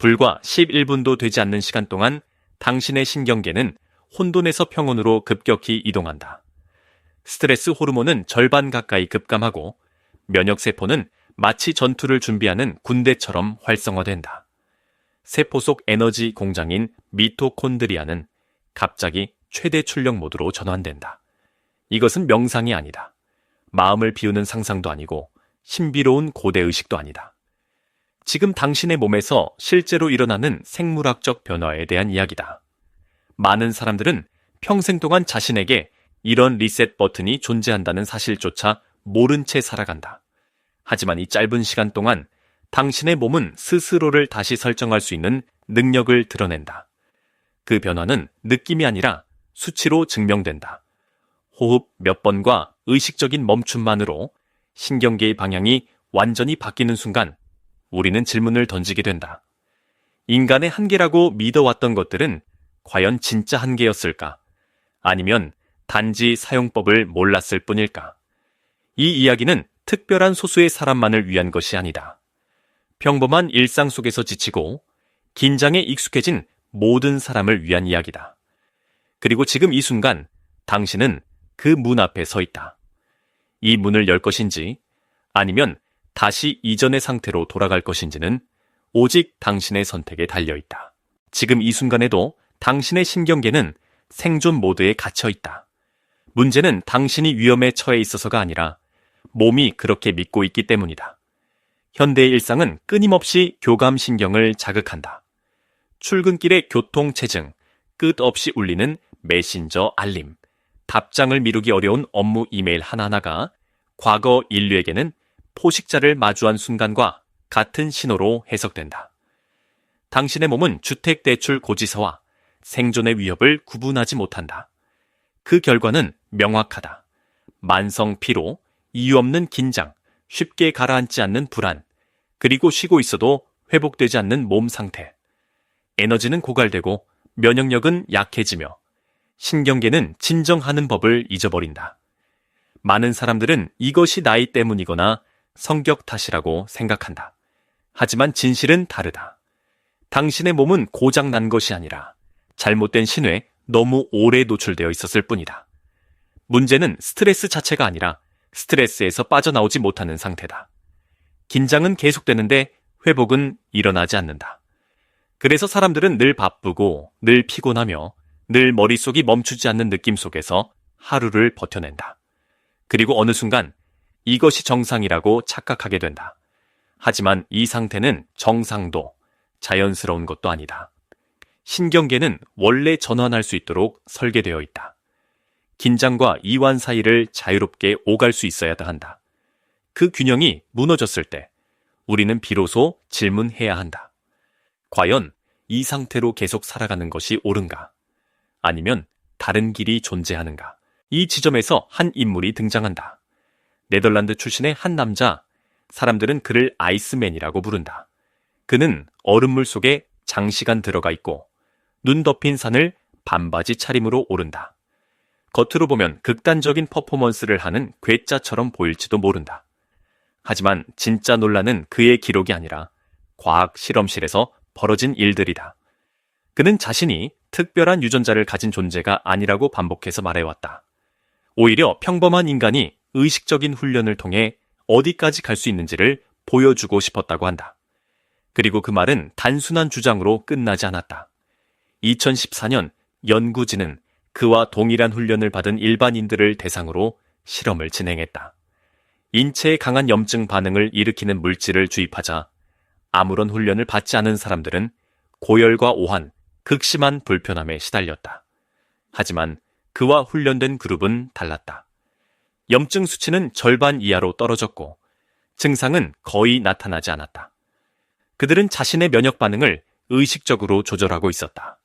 불과 11분도 되지 않는 시간 동안 당신의 신경계는 혼돈에서 평온으로 급격히 이동한다. 스트레스 호르몬은 절반 가까이 급감하고 면역세포는 마치 전투를 준비하는 군대처럼 활성화된다. 세포 속 에너지 공장인 미토콘드리아는 갑자기 최대 출력 모드로 전환된다. 이것은 명상이 아니다. 마음을 비우는 상상도 아니고 신비로운 고대 의식도 아니다. 지금 당신의 몸에서 실제로 일어나는 생물학적 변화에 대한 이야기다. 많은 사람들은 평생 동안 자신에게 이런 리셋 버튼이 존재한다는 사실조차 모른 채 살아간다. 하지만 이 짧은 시간 동안 당신의 몸은 스스로를 다시 설정할 수 있는 능력을 드러낸다. 그 변화는 느낌이 아니라 수치로 증명된다. 호흡 몇 번과 의식적인 멈춤만으로 신경계의 방향이 완전히 바뀌는 순간 우리는 질문을 던지게 된다. 인간의 한계라고 믿어왔던 것들은 과연 진짜 한계였을까? 아니면 단지 사용법을 몰랐을 뿐일까? 이 이야기는 특별한 소수의 사람만을 위한 것이 아니다. 평범한 일상 속에서 지치고 긴장에 익숙해진 모든 사람을 위한 이야기다. 그리고 지금 이 순간 당신은 그 문 앞에 서 있다. 이 문을 열 것인지 아니면 다시 이전의 상태로 돌아갈 것인지는 오직 당신의 선택에 달려 있다. 지금 이 순간에도 당신의 신경계는 생존 모드에 갇혀 있다. 문제는 당신이 위험에 처해 있어서가 아니라 몸이 그렇게 믿고 있기 때문이다. 현대의 일상은 끊임없이 교감신경을 자극한다. 출근길의 교통체증, 끝없이 울리는 메신저 알림, 답장을 미루기 어려운 업무 이메일 하나하나가 과거 인류에게는 포식자를 마주한 순간과 같은 신호로 해석된다. 당신의 몸은 주택대출 고지서와 생존의 위협을 구분하지 못한다. 그 결과는 명확하다. 만성 피로, 이유 없는 긴장, 쉽게 가라앉지 않는 불안, 그리고 쉬고 있어도 회복되지 않는 몸 상태. 에너지는 고갈되고 면역력은 약해지며 신경계는 진정하는 법을 잊어버린다. 많은 사람들은 이것이 나이 때문이거나 성격 탓이라고 생각한다. 하지만 진실은 다르다. 당신의 몸은 고장 난 것이 아니라 잘못된 신호에 너무 오래 노출되어 있었을 뿐이다. 문제는 스트레스 자체가 아니라 스트레스에서 빠져나오지 못하는 상태다. 긴장은 계속되는데 회복은 일어나지 않는다. 그래서 사람들은 늘 바쁘고 늘 피곤하며 늘 머릿속이 멈추지 않는 느낌 속에서 하루를 버텨낸다. 그리고 어느 순간 이것이 정상이라고 착각하게 된다. 하지만 이 상태는 정상도 자연스러운 것도 아니다. 신경계는 원래 전환할 수 있도록 설계되어 있다. 긴장과 이완 사이를 자유롭게 오갈 수 있어야 한다. 그 균형이 무너졌을 때 우리는 비로소 질문해야 한다. 과연 이 상태로 계속 살아가는 것이 옳은가? 아니면 다른 길이 존재하는가? 이 지점에서 한 인물이 등장한다. 네덜란드 출신의 한 남자, 사람들은 그를 아이스맨이라고 부른다. 그는 얼음물 속에 장시간 들어가 있고 눈 덮인 산을 반바지 차림으로 오른다. 겉으로 보면 극단적인 퍼포먼스를 하는 괴짜처럼 보일지도 모른다. 하지만 진짜 논란은 그의 기록이 아니라 과학 실험실에서 벌어진 일들이다. 그는 자신이 특별한 유전자를 가진 존재가 아니라고 반복해서 말해왔다. 오히려 평범한 인간이 의식적인 훈련을 통해 어디까지 갈 수 있는지를 보여주고 싶었다고 한다. 그리고 그 말은 단순한 주장으로 끝나지 않았다. 2014년 연구진은 그와 동일한 훈련을 받은 일반인들을 대상으로 실험을 진행했다. 인체에 강한 염증 반응을 일으키는 물질을 주입하자 아무런 훈련을 받지 않은 사람들은 고열과 오한, 극심한 불편함에 시달렸다. 하지만 그와 훈련된 그룹은 달랐다. 염증 수치는 절반 이하로 떨어졌고 증상은 거의 나타나지 않았다. 그들은 자신의 면역 반응을 의식적으로 조절하고 있었다.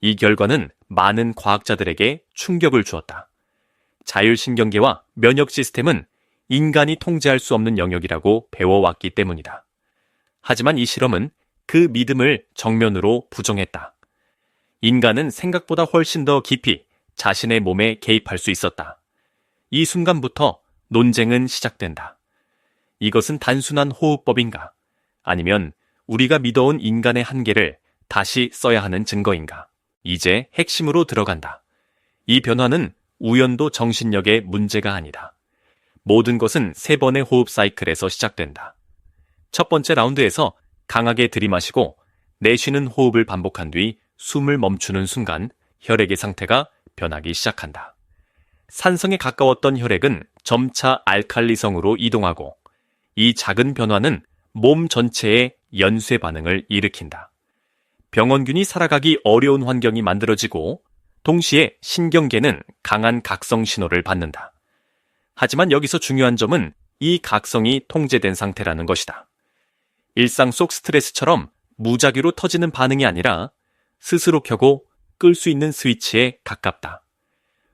이 결과는 많은 과학자들에게 충격을 주었다. 자율신경계와 면역 시스템은 인간이 통제할 수 없는 영역이라고 배워왔기 때문이다. 하지만 이 실험은 그 믿음을 정면으로 부정했다. 인간은 생각보다 훨씬 더 깊이 자신의 몸에 개입할 수 있었다. 이 순간부터 논쟁은 시작된다. 이것은 단순한 호흡법인가? 아니면 우리가 믿어온 인간의 한계를 다시 써야 하는 증거인가? 이제 핵심으로 들어간다. 이 변화는 우연도 정신력의 문제가 아니다. 모든 것은 세 번의 호흡 사이클에서 시작된다. 첫 번째 라운드에서 강하게 들이마시고 내쉬는 호흡을 반복한 뒤 숨을 멈추는 순간 혈액의 상태가 변하기 시작한다. 산성에 가까웠던 혈액은 점차 알칼리성으로 이동하고 이 작은 변화는 몸 전체에 연쇄 반응을 일으킨다. 병원균이 살아가기 어려운 환경이 만들어지고 동시에 신경계는 강한 각성 신호를 받는다. 하지만 여기서 중요한 점은 이 각성이 통제된 상태라는 것이다. 일상 속 스트레스처럼 무작위로 터지는 반응이 아니라 스스로 켜고 끌 수 있는 스위치에 가깝다.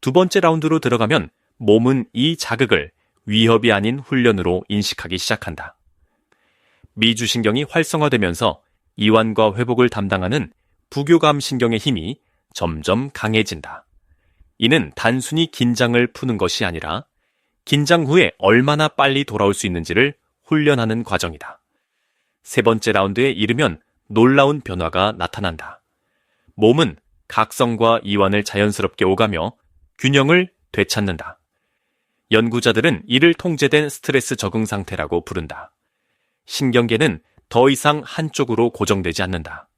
두 번째 라운드로 들어가면 몸은 이 자극을 위협이 아닌 훈련으로 인식하기 시작한다. 미주신경이 활성화되면서 이완과 회복을 담당하는 부교감 신경의 힘이 점점 강해진다. 이는 단순히 긴장을 푸는 것이 아니라 긴장 후에 얼마나 빨리 돌아올 수 있는지를 훈련하는 과정이다. 세 번째 라운드에 이르면 놀라운 변화가 나타난다. 몸은 각성과 이완을 자연스럽게 오가며 균형을 되찾는다. 연구자들은 이를 통제된 스트레스 적응 상태라고 부른다. 신경계는 더 이상 한쪽으로 고정되지 않는다.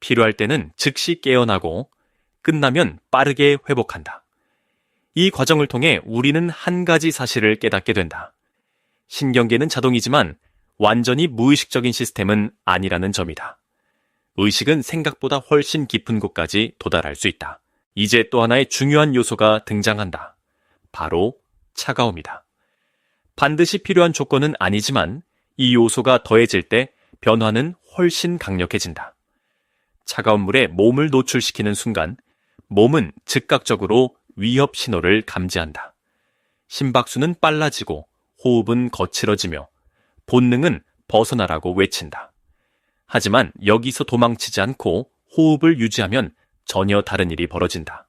필요할 때는 즉시 깨어나고 끝나면 빠르게 회복한다. 이 과정을 통해 우리는 한 가지 사실을 깨닫게 된다. 신경계는 자동이지만 완전히 무의식적인 시스템은 아니라는 점이다. 의식은 생각보다 훨씬 깊은 곳까지 도달할 수 있다. 이제 또 하나의 중요한 요소가 등장한다. 바로 차가움이다. 반드시 필요한 조건은 아니지만 이 요소가 더해질 때 변화는 훨씬 강력해진다. 차가운 물에 몸을 노출시키는 순간 몸은 즉각적으로 위협 신호를 감지한다. 심박수는 빨라지고 호흡은 거칠어지며 본능은 벗어나라고 외친다. 하지만 여기서 도망치지 않고 호흡을 유지하면 전혀 다른 일이 벌어진다.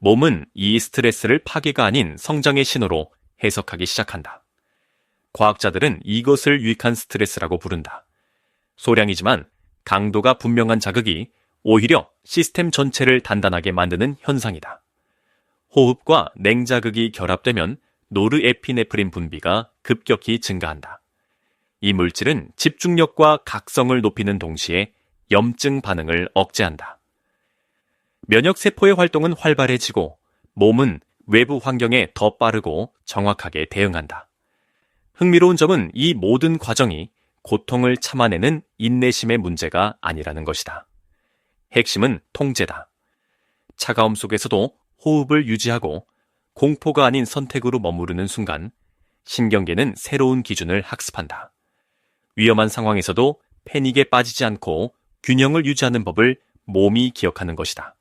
몸은 이 스트레스를 파괴가 아닌 성장의 신호로 해석하기 시작한다. 과학자들은 이것을 유익한 스트레스라고 부른다. 소량이지만 강도가 분명한 자극이 오히려 시스템 전체를 단단하게 만드는 현상이다. 호흡과 냉자극이 결합되면 노르에피네프린 분비가 급격히 증가한다. 이 물질은 집중력과 각성을 높이는 동시에 염증 반응을 억제한다. 면역세포의 활동은 활발해지고 몸은 외부 환경에 더 빠르고 정확하게 대응한다. 흥미로운 점은 이 모든 과정이 고통을 참아내는 인내심의 문제가 아니라는 것이다. 핵심은 통제다. 차가움 속에서도 호흡을 유지하고 공포가 아닌 선택으로 머무르는 순간 신경계는 새로운 기준을 학습한다. 위험한 상황에서도 패닉에 빠지지 않고 균형을 유지하는 법을 몸이 기억하는 것이다.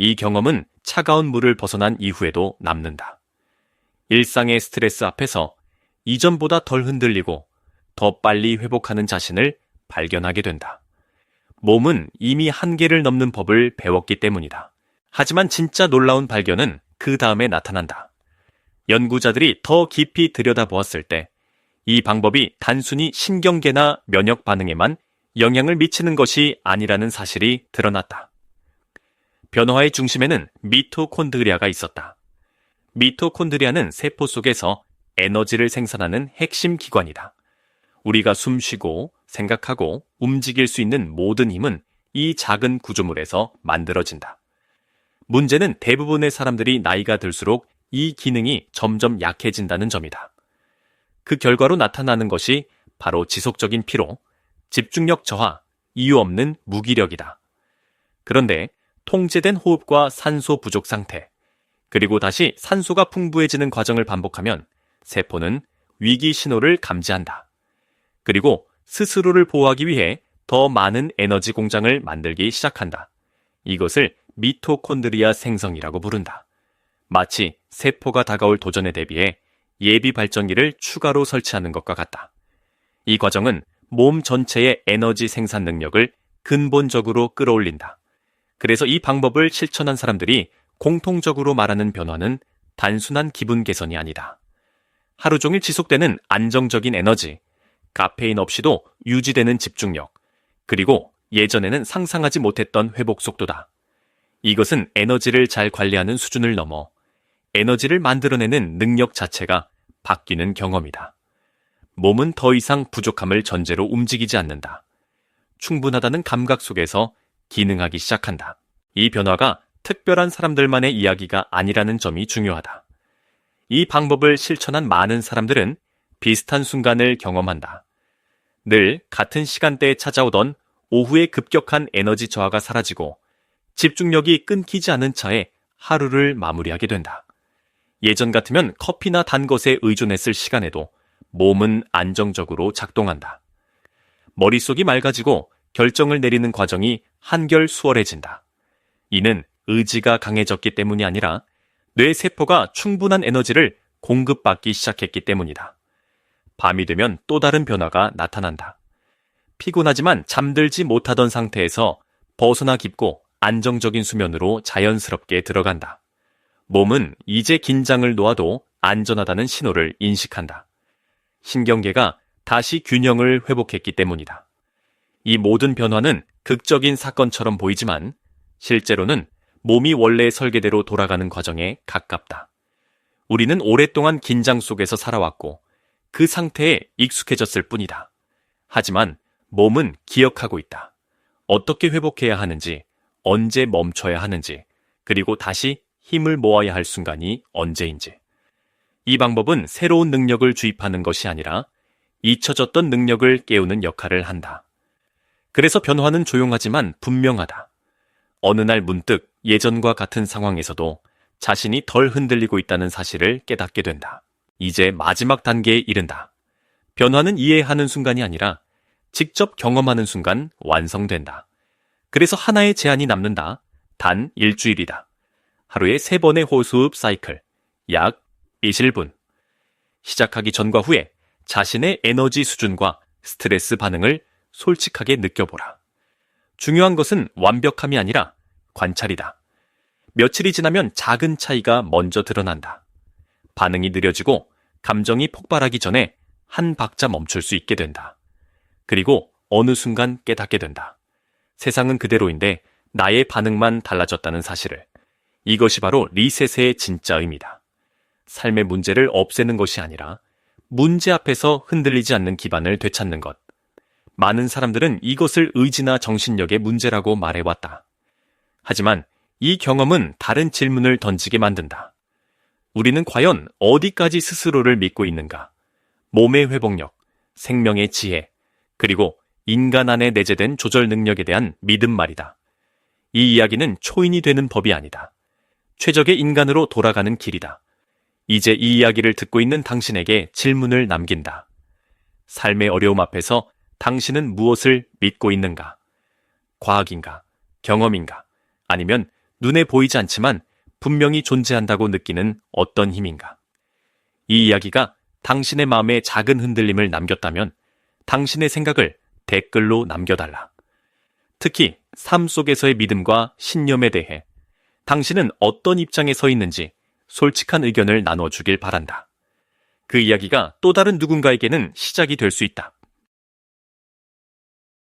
이 경험은 차가운 물을 벗어난 이후에도 남는다. 일상의 스트레스 앞에서 이전보다 덜 흔들리고 더 빨리 회복하는 자신을 발견하게 된다. 몸은 이미 한계를 넘는 법을 배웠기 때문이다. 하지만 진짜 놀라운 발견은 그 다음에 나타난다. 연구자들이 더 깊이 들여다보았을 때 이 방법이 단순히 신경계나 면역 반응에만 영향을 미치는 것이 아니라는 사실이 드러났다. 변화의 중심에는 미토콘드리아가 있었다. 미토콘드리아는 세포 속에서 에너지를 생산하는 핵심 기관이다. 우리가 숨 쉬고 생각하고 움직일 수 있는 모든 힘은 이 작은 구조물에서 만들어진다. 문제는 대부분의 사람들이 나이가 들수록 이 기능이 점점 약해진다는 점이다. 그 결과로 나타나는 것이 바로 지속적인 피로, 집중력 저하, 이유 없는 무기력이다. 그런데 통제된 호흡과 산소 부족 상태, 그리고 다시 산소가 풍부해지는 과정을 반복하면 세포는 위기 신호를 감지한다. 그리고 스스로를 보호하기 위해 더 많은 에너지 공장을 만들기 시작한다. 이것을 미토콘드리아 생성이라고 부른다. 마치 세포가 다가올 도전에 대비해 예비 발전기를 추가로 설치하는 것과 같다. 이 과정은 몸 전체의 에너지 생산 능력을 근본적으로 끌어올린다. 그래서 이 방법을 실천한 사람들이 공통적으로 말하는 변화는 단순한 기분 개선이 아니다. 하루 종일 지속되는 안정적인 에너지, 카페인 없이도 유지되는 집중력, 그리고 예전에는 상상하지 못했던 회복 속도다. 이것은 에너지를 잘 관리하는 수준을 넘어 에너지를 만들어내는 능력 자체가 바뀌는 경험이다. 몸은 더 이상 부족함을 전제로 움직이지 않는다. 충분하다는 감각 속에서 기능하기 시작한다. 이 변화가 특별한 사람들만의 이야기가 아니라는 점이 중요하다. 이 방법을 실천한 많은 사람들은 비슷한 순간을 경험한다. 늘 같은 시간대에 찾아오던 오후의 급격한 에너지 저하가 사라지고 집중력이 끊기지 않은 차에 하루를 마무리하게 된다. 예전 같으면 커피나 단 것에 의존했을 시간에도 몸은 안정적으로 작동한다. 머릿속이 맑아지고 결정을 내리는 과정이 한결 수월해진다. 이는 의지가 강해졌기 때문이 아니라 뇌 세포가 충분한 에너지를 공급받기 시작했기 때문이다. 밤이 되면 또 다른 변화가 나타난다. 피곤하지만 잠들지 못하던 상태에서 벗어나 깊고 안정적인 수면으로 자연스럽게 들어간다. 몸은 이제 긴장을 놓아도 안전하다는 신호를 인식한다. 신경계가 다시 균형을 회복했기 때문이다. 이 모든 변화는 극적인 사건처럼 보이지만 실제로는 몸이 원래 설계대로 돌아가는 과정에 가깝다. 우리는 오랫동안 긴장 속에서 살아왔고 그 상태에 익숙해졌을 뿐이다. 하지만 몸은 기억하고 있다. 어떻게 회복해야 하는지, 언제 멈춰야 하는지, 그리고 다시 힘을 모아야 할 순간이 언제인지. 이 방법은 새로운 능력을 주입하는 것이 아니라 잊혀졌던 능력을 깨우는 역할을 한다. 그래서 변화는 조용하지만 분명하다. 어느 날 문득 예전과 같은 상황에서도 자신이 덜 흔들리고 있다는 사실을 깨닫게 된다. 이제 마지막 단계에 이른다. 변화는 이해하는 순간이 아니라 직접 경험하는 순간 완성된다. 그래서 하나의 제한이 남는다. 단 일주일이다. 하루에 세 번의 호수흡 사이클. 약 20분. 시작하기 전과 후에 자신의 에너지 수준과 스트레스 반응을 솔직하게 느껴보라. 중요한 것은 완벽함이 아니라 관찰이다. 며칠이 지나면 작은 차이가 먼저 드러난다. 반응이 느려지고 감정이 폭발하기 전에 한 박자 멈출 수 있게 된다. 그리고 어느 순간 깨닫게 된다. 세상은 그대로인데 나의 반응만 달라졌다는 사실을. 이것이 바로 리셋의 진짜 의미다. 삶의 문제를 없애는 것이 아니라 문제 앞에서 흔들리지 않는 기반을 되찾는 것. 많은 사람들은 이것을 의지나 정신력의 문제라고 말해왔다. 하지만 이 경험은 다른 질문을 던지게 만든다. 우리는 과연 어디까지 스스로를 믿고 있는가? 몸의 회복력, 생명의 지혜, 그리고 인간 안에 내재된 조절 능력에 대한 믿음 말이다. 이 이야기는 초인이 되는 법이 아니다. 최적의 인간으로 돌아가는 길이다. 이제 이 이야기를 듣고 있는 당신에게 질문을 남긴다. 삶의 어려움 앞에서 당신은 무엇을 믿고 있는가? 과학인가? 경험인가? 아니면 눈에 보이지 않지만 분명히 존재한다고 느끼는 어떤 힘인가? 이 이야기가 당신의 마음에 작은 흔들림을 남겼다면 당신의 생각을 댓글로 남겨달라. 특히 삶 속에서의 믿음과 신념에 대해 당신은 어떤 입장에 서 있는지 솔직한 의견을 나눠주길 바란다. 그 이야기가 또 다른 누군가에게는 시작이 될 수 있다.